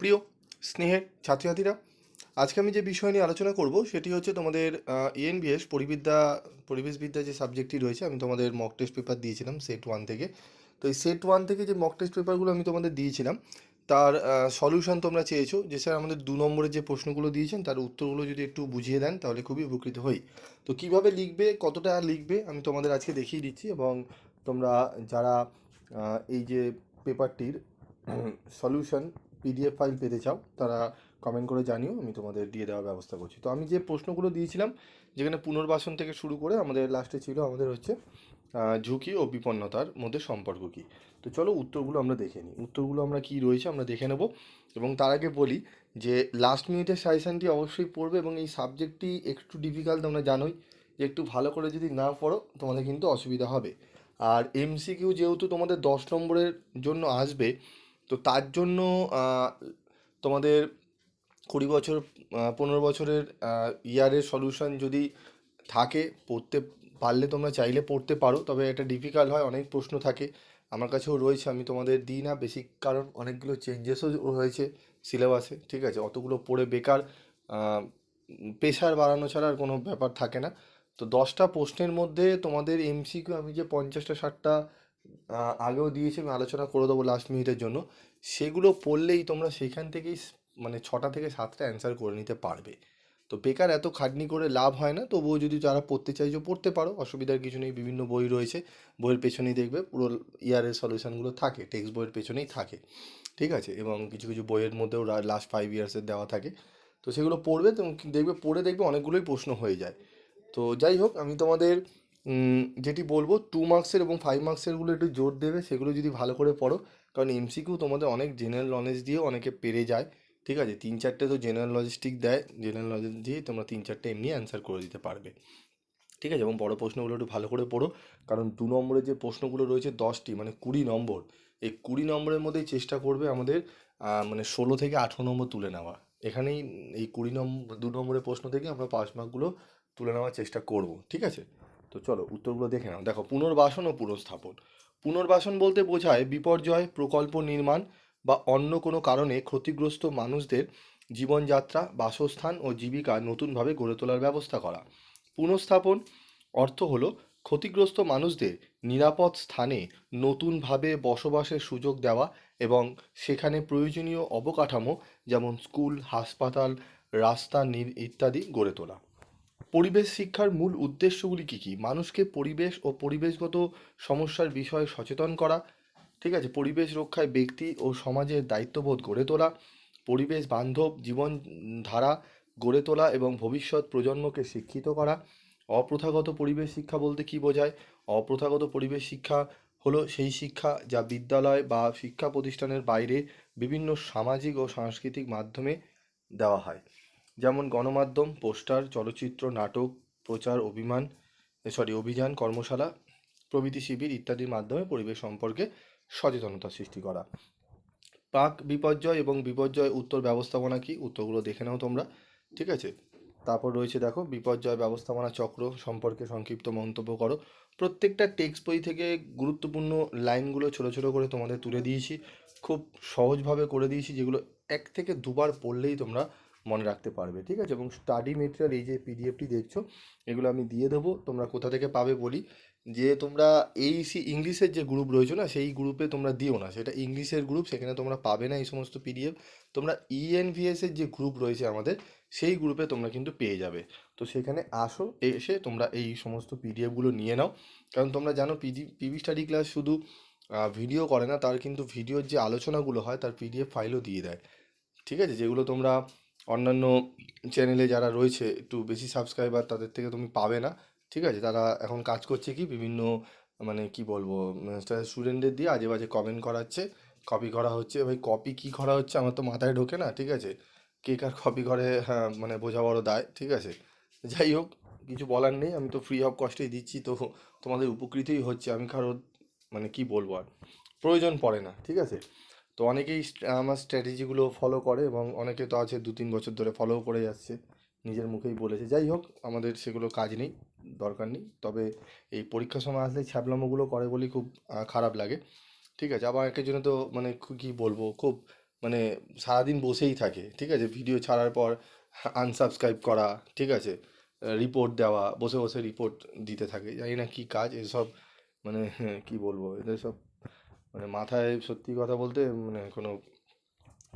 প্রিয় স্নেহের ছাত্রছাত্রীরা, আজকে আমি যে বিষয় নিয়ে আলোচনা করব সেটি হচ্ছে তোমাদের ইএনবিএস পরিবিদ্যা পরিবেশবিদ্যা যে সাবজেক্টটি রয়েছে, আমি তোমাদের মক টেস্ট পেপার দিয়েছিলাম সেট ওয়ান থেকে। তো এই সেট ওয়ান থেকে যে মক টেস্ট পেপারগুলো আমি তোমাদের দিয়েছিলাম, তার সলিউশন তোমরা চেয়েছো যে, স্যার, আমাদের দু নম্বরের যে প্রশ্নগুলো দিয়েছেন, তার উত্তরগুলো যদি একটু বুঝিয়ে দেন, তাহলে খুবই উপকৃত হই। তো কীভাবে লিখবে, কতটা লিখবে, আমি তোমাদের আজকে দেখিয়ে দিচ্ছি এবং তোমরা যারা এই যে পেপারটির সলিউশন পিডিএফ ফাইল পেতে চাও, তারা কমেন্ট করে জানিও, আমি তোমাদের দিয়ে দেওয়ার ব্যবস্থা করছি। তো আমি যে প্রশ্নগুলো দিয়েছিলাম, যেখানে পুনর্বাসন থেকে শুরু করে আমাদের লাস্টে ছিল আমাদের হচ্ছে ঝুঁকি ও বিপন্নতার মধ্যে সম্পর্ক কী? তো চলো উত্তরগুলো আমরা দেখে নিই। উত্তরগুলো আমরা কী রয়েছে আমরা দেখে নেব এবং তার আগে বলি যে লাস্ট মিনিটের সাজেশানটি অবশ্যই পড়বে এবং এই সাবজেক্টটি একটু ডিফিকাল্ট তোমরা জানোই যে একটু ভালো করে যদি না পড়ো, তোমাদের কিন্তু অসুবিধা হবে। আর এমসিকিউ যেহেতু তোমাদের দশ নম্বরের জন্য আসবে তো তার জন্য তোমাদের কুড়ি বছর পনেরো বছরের ইয়ারের সলিউশন যদি থাকে, পড়তে পারলে তোমরা চাইলে পড়তে পারো, তবে এটা ডিফিকাল্ট হয়, অনেক প্রশ্ন থাকে। আমার কাছেও রয়েছে, আমি তোমাদের দিই না, বেশি কারণ অনেকগুলো চেঞ্জেসও হয়েছে সিলেবাসে ঠিক আছে? অতগুলো পড়ে বেকার প্রেশার বাড়ানো ছাড়া আর কোনো ব্যাপার থাকে না। তো দশটা প্রশ্নের মধ্যে তোমাদের এমসিকিউ আমি যে পঞ্চাশটা, ষাটটা আগেও দিয়েছি, আমি আলোচনা করে দেবো লাস্ট মিনিটের জন্য। সেগুলো পড়লেই তোমরা সেখান থেকেই মানে ছটা থেকে সাতটা অ্যান্সার করে নিতে পারবে। তো বেকার এত খাটনি করে লাভ হয় না, তবুও যদি যারা পড়তে চাইছো পড়তে পারো, অসুবিধার কিছু নেই, বিভিন্ন বই রয়েছে, বইয়ের পেছনেই দেখবে, পুরো ইয়ারের সলিউশনগুলো থাকে টেক্সট বইয়ের পেছনেই থাকে, ঠিক আছে? এবং কিছু কিছু বইয়ের মধ্যেও লাস্ট ফাইভ ইয়ার্সের দেওয়া থাকে। তো সেগুলো পড়বে, তো দেখবে, পড়ে দেখবে অনেকগুলোই প্রশ্ন হয়ে যায়। তো যাই হোক, আমি তোমাদের যেটি বলব টু মার্কসের এবং ফাইভ মার্কসেরগুলো একটু জোর দেবে, সেগুলো যদি ভালো করে পড়ো কারণ এমসিকিউ তোমাদের অনেক জেনারেল নলেজ দিয়েও অনেকে পেরে যায়, ঠিক আছে? তিন চারটে তো জেনারেল লজিস্টিক দেয় জেনারেল নলেজ দিয়ে তোমরা তিন চারটে এমনি অ্যান্সার করে দিতে পারবে, ঠিক আছে? এবং বড় প্রশ্নগুলো একটু ভালো করে পড়ো, কারণ দু নম্বরের যে প্রশ্নগুলো রয়েছে দশটি মানে কুড়ি নম্বর, এই কুড়ি নম্বরের মধ্যেই চেষ্টা করবে আমাদের মানে ষোলো থেকে আঠেরো নম্বর তুলে নেওয়া, এখানেই এই কুড়ি নম্বর দু নম্বরের প্রশ্ন থেকে আমরা পাঁচ মার্কগুলো তুলে নেওয়ার চেষ্টা করব, ঠিক আছে? তো চলো উত্তরগুলো দেখে নাও, দেখো পুনর্বাসন ও পুনর্স্থাপন পুনর্বাসন বলতে বোঝায় বিপর্যয়, প্রকল্প নির্মাণ বা অন্য কোনো কারণে ক্ষতিগ্রস্ত মানুষদের জীবনযাত্রা, বাসস্থান ও জীবিকা নতুনভাবে গড়ে তোলার ব্যবস্থা করা। পুনঃস্থাপন অর্থ হলো ক্ষতিগ্রস্ত মানুষদের নিরাপদ স্থানে নতুনভাবে বসবাসের সুযোগ দেওয়া এবং সেখানে প্রয়োজনীয় অবকাঠামো যেমন স্কুল, হাসপাতাল, রাস্তা ইত্যাদি গড়ে তোলা। পরিবেশ শিক্ষার মূল উদ্দেশ্যগুলি কী কী? মানুষকে পরিবেশ ও পরিবেশগত সমস্যার বিষয়ে সচেতন করা, ঠিক আছে? পরিবেশ রক্ষায় ব্যক্তি ও সমাজের দায়িত্ববোধ গড়ে তোলা, পরিবেশ বান্ধব জীবনধারা গড়ে তোলা এবং ভবিষ্যৎ প্রজন্মকে শিক্ষিত করা। অপ্রথাগত পরিবেশ শিক্ষা বলতে কী বোঝায়? অপ্রথাগত পরিবেশ শিক্ষা হলো সেই শিক্ষা যা বিদ্যালয় বা শিক্ষা প্রতিষ্ঠানের বাইরে বিভিন্ন সামাজিক ও সাংস্কৃতিক মাধ্যমে দেওয়া হয়। যেমন গণমাধ্যম, পোস্টার, চলচ্চিত্র, নাটক, প্রচার, অভিমান সরি অভিযান, কর্মশালা, প্রভৃতি শিবির ইত্যাদির মাধ্যমে পরিবেশ সম্পর্কে সচেতনতা সৃষ্টি করা। প্রাক বিপর্যয় এবং বিপর্যয় উত্তর ব্যবস্থাপনা কি? উত্তরগুলো দেখে নাও তোমরা, ঠিক আছে? তারপর রয়েছে দেখো, বিপর্যয় ব্যবস্থাপনা চক্র সম্পর্কে সংক্ষিপ্ত মন্তব্য করো। প্রত্যেকটা টেক্সট বই থেকে গুরুত্বপূর্ণ লাইনগুলো ছোট ছোট করে তোমাদের তুলে দিয়েছি। খুব সহজভাবে করে দিয়েছি, যেগুলো এক থেকে দুবার পড়লেই তোমরা মনে রাখতে পারবে, ঠিক আছে? এবং স্টাডি মেটেরিয়াল এই যে পিডিএফটি দেখছ, এগুলো আমি দিয়ে দেবো। তোমরা কোথা থেকে পাবে বলি যে তোমরা এইসি ইংলিশের যে গ্রুপ রয়েছে না, সেই গ্রুপে তোমরা দিও না। সেটা ইংলিশের গ্রুপ সেখানে তোমরা পাবে না এই সমস্ত পিডিএফ তোমরা ইএনভিএসের যে গ্রুপ রয়েছে আমাদের, সেই গ্রুপে তোমরা কিন্তু পেয়ে যাবে। তো সেখানে আসো, এসে তোমরা এই সমস্ত পিডিএফগুলো নিয়ে নাও। কারণ তোমরা জানো পিজি পিবি স্টাডি ক্লাস শুধু ভিডিও করে না, তার কিন্তু ভিডিওর যে আলোচনাগুলো হয়, তার পিডিএফ ফাইলও দিয়ে দেয়। ঠিক আছে? যেগুলো তোমরা অন্যান্য চ্যানেলে যারা রয়েছে, একটু বেশি সাবস্ক্রাইবার তাদের থেকে তুমি পাবে না। ঠিক আছে? তারা এখন কাজ করছে কি? বিভিন্ন মানে কি বলব স্টুডেন্টদের দিয়ে আজে বাজে কমেন্ট করাচ্ছে। কপি করা হচ্ছে। ভাই কপি কি করা হচ্ছে আমার তো মাথায় ঢোকে না, ঠিক আছে? কে কার কপি করে হ্যাঁ মানে বোঝা বড় দায়, ঠিক আছে? যাই হোক, কিছু বলার নেই। আমি তো ফ্রি অফ কস্টেই দিচ্ছি, তো তোমাদের উপকৃতই হচ্ছে। আমি কারোর মানে কি বলব আর? প্রয়োজন পড়ে না, ঠিক আছে? তো অনেকেই আমার স্ট্র্যাটেজিগুলো ফলো করে এবং অনেকে তো আছে দু তিন বছর ধরে ফলো করে যাচ্ছে। নিজের মুখেই বলেছে। যাই হোক, আমাদের সেগুলো কাজ নেই, দরকার নেই। তবে এই পরীক্ষার সময় আসলে ছ্যাবলামোগুলো করে বলেই খুব খারাপ লাগে। ঠিক আছে, আবার একের জন্য তো মানে কি বলব? খুব মানে সারাদিন বসেই থাকে। ঠিক আছে ভিডিও ছাড়ার পর আনসাবস্ক্রাইব করা, ঠিক আছে রিপোর্ট দেওয়া, বসে বসে রিপোর্ট দিতে থাকে। জানি না কী কাজ, এসব মানে কি বলব? এদের সব মানে মাথায় সত্যি কথা বলতে মানে কোনো,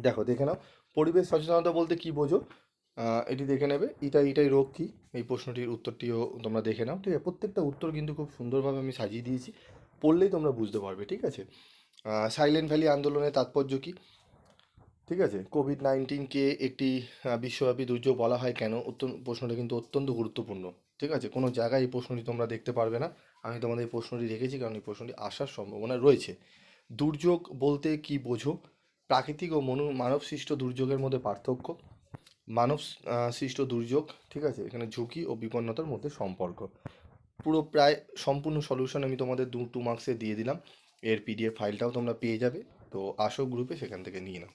দেখো দেখে নাও। পরিবেশ সচেতনতা বলতে কি বোঝো? এটি দেখে নেবে। এটা এটাই রোগ কী? এই প্রশ্নটির উত্তরটিও তোমরা দেখে নাও। ঠিক আছে, প্রত্যেকটা উত্তর কিন্তু খুব সুন্দরভাবে আমি সাজিয়ে দিয়েছি। পড়লেই তোমরা বুঝতে পারবে, ঠিক আছে? সাইলেন্ট ভ্যালি আন্দোলনের তাৎপর্য কী? ঠিক আছে কোভিড নাইন্টিনকে একটি বিশ্বব্যাপী দুর্যোগ বলা হয় কেন? অত্যন্ত প্রশ্নটা কিন্তু অত্যন্ত গুরুত্বপূর্ণ। ঠিক আছে, কোনো জায়গায় এই প্রশ্নটি তোমরা দেখতে পারবে না। আমি তোমাদের এই প্রশ্নটি রেখেছি কারণ এই প্রশ্নটি আসার সম্ভাবনা রয়েছে। দুর্যোগ বলতে কি বোঝো? প্রাকৃতিক ও মনু মানব সৃষ্ট দুর্যোগের মধ্যে পার্থক্য। মানব সৃষ্ট দুর্যোগ, ঠিক আছে, এখানে ঝুঁকি ও বিপন্নতার মধ্যে সম্পর্ক। পুরো প্রায় সম্পূর্ণ সলিউশন আমি তোমাদের দু টু মার্কসে দিয়ে দিলাম। এর পিডিএফ ফাইলটাও তোমরা পেয়ে যাবে। তো আসো গ্রুপে সেখান থেকে নিয়ে নাও।